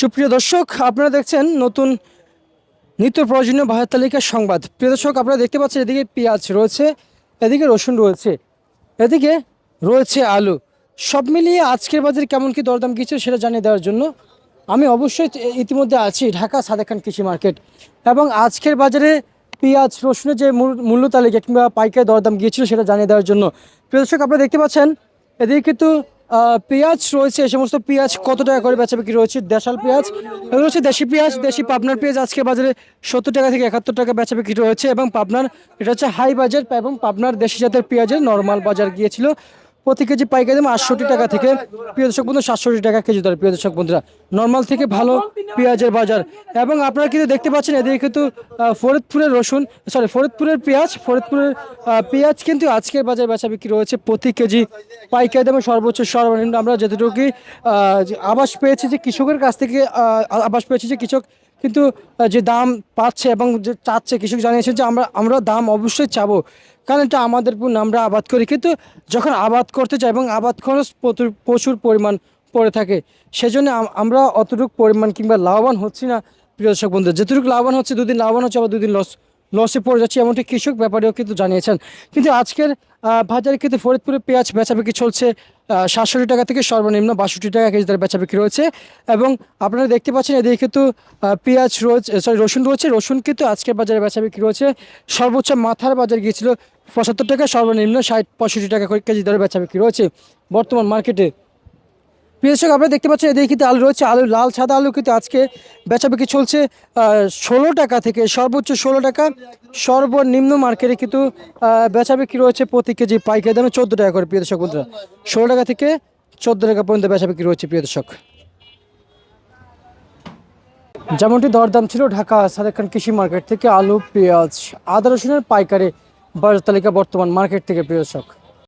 সুপ্রিয় দর্শক, আপনারা দেখছেন নতুন নিত্য প্রয়োজনীয় বাজার তালিকার সংবাদ। প্রিয় দর্শক, আপনারা দেখতে পাচ্ছেন এদিকে পেঁয়াজ রয়েছে, এদিকে রসুন রয়েছে, এদিকে রয়েছে আলু। সব মিলিয়ে আজকের বাজারে কেমন কি দরদাম কিছু সেটা জানিয়ে দেওয়ার জন্য আমি অবশ্যই ইতিমধ্যে আছি ঢাকা সাদেক খান কৃষি মার্কেট। এবং আজকের বাজারে পেঁয়াজ, রসুনের যে মূল- মূল্য তালিকা কিংবা পাইকারি দরদাম গিয়েছিল সেটা জানিয়ে দেওয়ার জন্য। প্রিয় দর্শক, আপনারা দেখতে পাচ্ছেন, এদিকে কিন্তু পেঁয়াজ রয়েছে, এই সমস্ত পেঁয়াজ কত টাকা করে বেচা বিক্রি রয়েছে? দেশাল পেঁয়াজ, এগুলো হচ্ছে দেশি পেঁয়াজ, দেশি পাবনার পেঁয়াজ, আজকে বাজারে সত্তর টাকা থেকে একাত্তর টাকা বেচা বিক্রি রয়েছে এবং পাবনার, এটা হচ্ছে হাই বাজার এবং পাবনার দেশি জাতের পেঁয়াজের নর্মাল বাজার গিয়েছিল। প্রতি কেজি পাইকারি দাম আটষট্টি টাকা থেকে, প্রিয় দর্শক বন্ধু, সাতষট্টি টাকা কেজি দর, প্রিয় দর্শক বন্ধুরা। নর্মাল থেকে ভালো পেঁয়াজের বাজার। এবং আপনারা কিন্তু দেখতে পাচ্ছেন, এদিকে কিন্তু ফরিদপুরের রসুন সরি ফরিদপুরের পেঁয়াজ ফরিদপুরের পেঁয়াজ কিন্তু আজকের বাজারে বেচা বিক্রি রয়েছে প্রতি কেজি পাইকারি দামে সর্বোচ্চ সর্বনিম্ন। আমরা যতটুকু আবাস পেয়েছি যে কৃষকের কাছ থেকে আবাস পেয়েছি যে কৃষক কিন্তু যে দাম পাচ্ছে এবং যে চাচ্ছে কৃষক জানিয়েছে যে আমরা আমরা দাম অবশ্যই চাবো। কারণ এটা আমাদের আমরা আবাদ করি। কিন্তু যখন আবাদ করতে চাই এবং আবাদ খরচ প্রচুর- পরিমাণ পড়ে থাকে, সেজন্য আম- আমরা অতটুকু পরিমাণ কিংবা লাভবান হচ্ছি না, প্রিয় দর্শক বন্ধু। যেটুকু লাভবান হচ্ছে, দুদিন লাভবান হচ্ছে, আবার দুদিন লস লসে পড়ে যাচ্ছে, এমনটি কৃষক ব্যাপারেও কিন্তু জানিয়েছেন। কিন্তু আজকের বাজারে কিন্তু ফরিদপুরে পেঁয়াজ বেচাবিক্রি চলছে সাতষট্টি টাকা থেকে সর্বনিম্ন বাষট্টি টাকা কেজি দরে বেচাবিক্রি রয়েছে। এবং আপনারা দেখতে পাচ্ছেন, এদিকে কিন্তু পেঁয়াজ রয়েছে সরি রসুন রয়েছে। রসুন কিন্তু আজকের বাজারে বেচাবিক্রি রয়েছে। সর্বোচ্চ মাথার বাজার গিয়েছিল পঁচাত্তর টাকা, সর্বনিম্ন ষাট, পঁয়ষট্টি টাকা করে কেজি দরে বেচাবিক্রি রয়েছে। বর্তমান মার্কেটে দর্শক, আপনারা দেখতে পাচ্ছেন, এদিকে কিন্তু আলু রয়েছে, আলু, লাল, সাদা আলু কিন্তু আজকে বেচা বিক্রি চলছে ষোলো টাকা থেকে সর্বোচ্চ ষোলো টাকা, সর্বনিম্ন মার্কেটে কিন্তু বেচা বিক্রি রয়েছে প্রতি কেজি পাইকারি দামে চোদ্দ টাকা করে, প্রিয় দর্শক বন্ধুরা। ষোলো টাকা থেকে চোদ্দ টাকা পর্যন্ত বেচা বিক্রি রয়েছে, প্রিয় দর্শক। যেমনটি দরদাম ছিল, ঢাকা সাদেক খান কৃষি মার্কেট থেকে আলু, পেঁয়াজ, আদা রসুনের পাইকারি বাজার তালিকা বর্তমান মার্কেট থেকে, প্রিয় দর্শক।